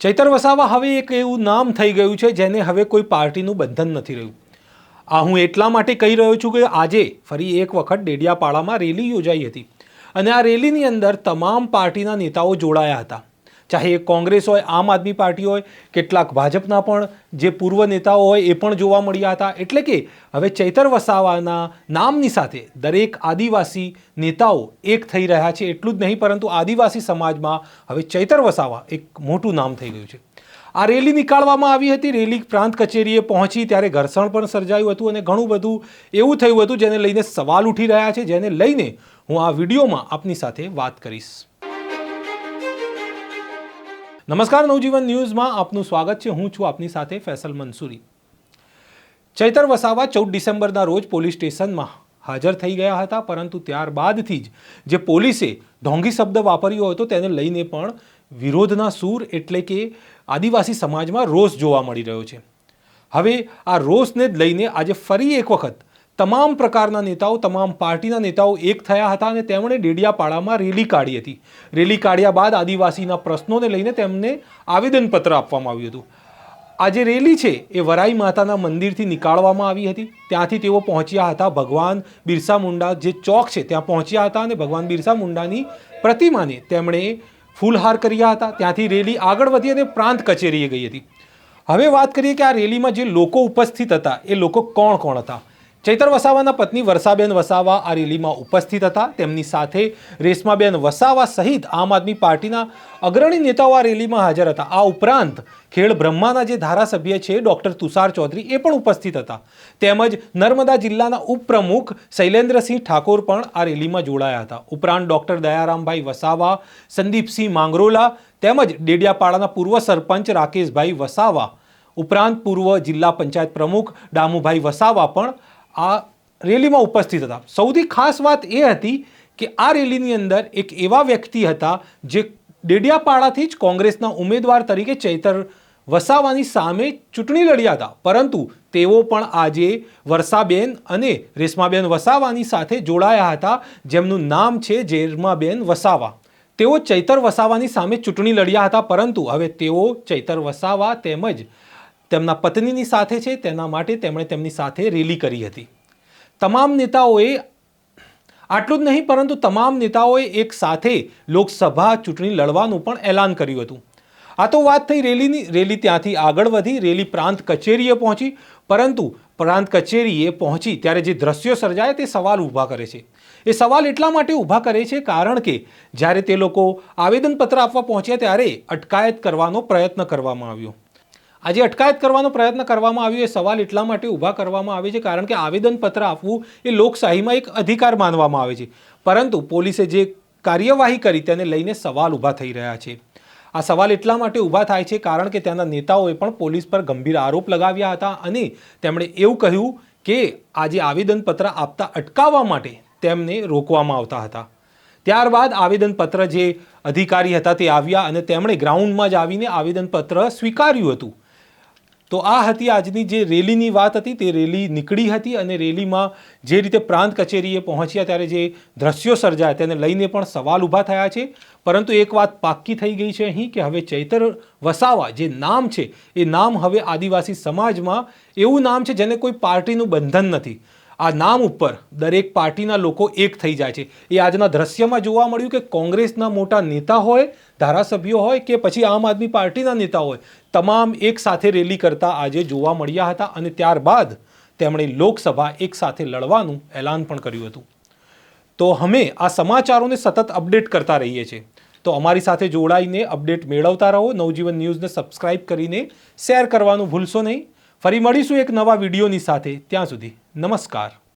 ચૈતર વસાવા હવે એક એવું નામ થઈ ગયું છે જેને હવે કોઈ પાર્ટીનું બંધન નથી રહ્યું. આ હું એટલા માટે કહી રહ્યો છું કે આજે ફરી એક વખત ડેડિયાપાડામાં રેલી યોજાઈ હતી. અને આ રેલીની અંદર તમામ પાર્ટીના નેતાઓ જોડાયા હતા. ચાહે એ કોંગ્રેસ હોય, આમ આદમી પાર્ટી હોય, કેટલાક ભાજપના પણ જે પૂર્વ નેતાઓ હોય એ પણ જોવા મળ્યા હતા. એટલે કે હવે ચૈતર વસાવાના નામની સાથે દરેક આદિવાસી નેતાઓ એક થઈ રહ્યા છે. એટલું જ નહીં, પરંતુ આદિવાસી સમાજમાં હવે ચૈતર વસાવા એક મોટું નામ થઈ ગયું છે. આ રેલી નીકાળવામાં આવી હતી. રેલી પ્રાંત કચેરીએ પહોંચી, ત્યારે ઘર્ષણ પણ સર્જાયું હતું અને ઘણું બધું એવું થયું હતું જેને લઈને સવાલ ઉઠી રહ્યા છે. જેને લઈને હું આ વિડીયોમાં આપની સાથે વાત કરીશ. નમસ્કાર નવજીવન ન્યૂઝમાં આપનું સ્વાગત છે. હું છું આપની સાથે ફેસલ મંસૂરી. ચૈતર વસાવા ચૌદ ડિસેમ્બરના રોજ પોલીસ સ્ટેશનમાં હાજર થઈ ગયા હતા. પરંતુ ત્યારબાદથી જ જે પોલીસે ઢોંગી શબ્દ વાપર્યો હતો તેને લઈને પણ વિરોધના સૂર એટલે કે આદિવાસી સમાજમાં રોષ જોવા મળી રહ્યો છે. હવે આ રોષને જ લઈને આજે ફરી એક વખત તમામ પ્રકારના નેતાઓ, તમામ પાર્ટીના નેતાઓ એક થયા હતા અને તેમણે ડેડિયાપાડામાં રેલી કાઢી હતી. રેલી કાઢ્યા બાદ આદિવાસીના પ્રશ્નોને લઈને તેમને આવેદનપત્ર આપવામાં આવ્યું હતું. આ જે રેલી છે, એ વરાઈ માતાના મંદિરથી નીકાળવામાં આવી હતી. ત્યાંથી તેઓ પહોંચ્યા હતા ભગવાન બિરસા મુંડા જે ચોક છે, ત્યાં પહોંચ્યા હતા અને ભગવાન બિરસા મુંડાની પ્રતિમાને તેમણે ફૂલહાર કર્યા હતા. ત્યાંથી રેલી આગળ વધી અને પ્રાંત કચેરીએ ગઈ હતી. હવે વાત કરીએ કે આ રેલીમાં જે લોકો ઉપસ્થિત હતા, એ લોકો કોણ કોણ હતા? ચૈતર વસાવાના પત્ની વર્ષાબેન વસાવા આ રેલીમાં ઉપસ્થિત હતા. તેમની સાથે રેશમાબેન વસાવા સહિત આમ આદમી પાર્ટીના અગ્રણી નેતાઓ આ રેલીમાં હાજર હતા. આ ઉપરાંત ખેડ બ્રહ્માના જે ધારાસભ્ય છે, ડૉક્ટર તુષાર ચૌધરી, એ પણ ઉપસ્થિત હતા. તેમજ નર્મદા જિલ્લાના ઉપપ્રમુખ શૈલેન્દ્રસિંહ ઠાકોર પણ આ રેલીમાં જોડાયા હતા. ઉપરાંત ડૉક્ટર દયારામભાઈ વસાવા, સંદીપસિંહ માંગરોલા તેમજ ડેડિયાપાડાના પૂર્વ સરપંચ રાકેશભાઈ વસાવા. ઉપરાંત પૂર્વ જિલ્લા પંચાયત પ્રમુખ ડામુભાઈ વસાવા પણ આ રેલીમાં ઉપસ્થિત હતા. સૌથી ખાસ વાત એ હતી કે આ રેલીની અંદર એક એવા વ્યક્તિ હતા જે ડેડિયાપાડાથી જ કોંગ્રેસના ઉમેદવાર તરીકે ચૈતર વસાવાની સામે ચૂંટણી લડ્યા હતા. પરંતુ તેઓ પણ આજે વર્ષાબેન અને રેશમાબેન વસાવાની સાથે જોડાયા હતા. જેમનું નામ છે જેરમાબેન વસાવા. તેઓ ચૈતર વસાવાની સામે ચૂંટણી લડ્યા હતા, પરંતુ હવે તેઓ ચૈતર વસાવા તેમજ તેમના પત્નીની સાથે છે, તેના માટે તેમણે તેમની સાથે રેલી કરી હતી. તમામ નેતાઓએ, આટલું જ નહીં, પરંતુ તમામ નેતાઓએ એક સાથે લોકસભા ચૂંટણી લડવાનું પણ એલાન કર્યું હતું. આ તો વાત થઈ રેલીની, રેલી ત્યાંથી આગળ વધી, રેલી પ્રાંત કચેરીએ પહોંચી, પરંતુ પ્રાંત કચેરીએ પહોંચી ત્યારે જે દ્રશ્યો સર્જાય તે સવાલ ઊભા કરે છે. એ સવાલ એટલા માટે ઊભા કરે છે કારણ કે જ્યારે તે લોકો આવેદનપત્ર આપવા પહોંચ્યા ત્યારે અટકાયત કરવાનો પ્રયત્ન કરવામાં આવ્યો. આજે અટકાયત કરવાનો પ્રયત્ન કરવામાં આવ્યો, એ સવાલ એટલા માટે ઊભા કરવામાં આવે છે કારણ કે આવેદનપત્ર આપવું એ લોકશાહીમાં એક અધિકાર માનવામાં આવે છે. પરંતુ પોલીસે જે કાર્યવાહી કરી તેને લઈને સવાલ ઊભા થઈ રહ્યા છે. આ સવાલ એટલા માટે ઊભા થાય છે કારણ કે ત્યાંના નેતાઓએ પણ પોલીસ પર ગંભીર આરોપ લગાવ્યા હતા અને તેમણે એવું કહ્યું કે આજે આવેદનપત્ર આપતા અટકાવવા માટે તેમને રોકવામાં આવતા હતા. ત્યારબાદ આવેદનપત્ર જે અધિકારી હતા તે આવ્યા અને તેમણે ગ્રાઉન્ડમાં જ આવીને આવેદનપત્ર સ્વીકાર્યું હતું. તો આ હતી આજની જે રેલીની વાત હતી, તે રેલી નીકળી હતી અને રેલીમાં જે રીતે પ્રાંત કચેરીએ પહોંચ્યા ત્યારે જે દ્રશ્યો સર્જાયા તેને લઈને પણ સવાલ ઊભા થયા છે. પરંતુ એક વાત પાક્કી થઈ ગઈ છે અહીં કે હવે ચૈતર વસાવા જે નામ છે, એ નામ હવે આદિવાસી સમાજમાં એવું નામ છે જેને કોઈ પાર્ટીનું બંધન નથી. આ નામ ઉપર દરેક પાર્ટીના લોકો એક થઈ જાય છે. એ આજના દ્રશ્યમાં જોવા મળ્યું કે કોંગ્રેસના મોટા નેતા હોય, ધારાસભ્યો હોય કે પછી આમ આદમી પાર્ટીના નેતા હોય, તમામ એક સાથે રેલી કરતા આજે જોવા મળ્યા હતા અને ત્યારબાદ તેમણે લોકસભા એક સાથે લડવાનું એલાન પણ કર્યું હતું. તો અમે આ સમાચારોને સતત અપડેટ કરતા રહીએ છીએ. તો અમારી સાથે જોડાઈને અપડેટ મેળવતા રહો. નવજીવન ન્યૂઝને સબસ્ક્રાઇબ કરીને શેર કરવાનું ભૂલશો નહીં. ફરી મળીશું એક નવા વિડીયોની સાથે. ત્યાં સુધી નમસ્કાર.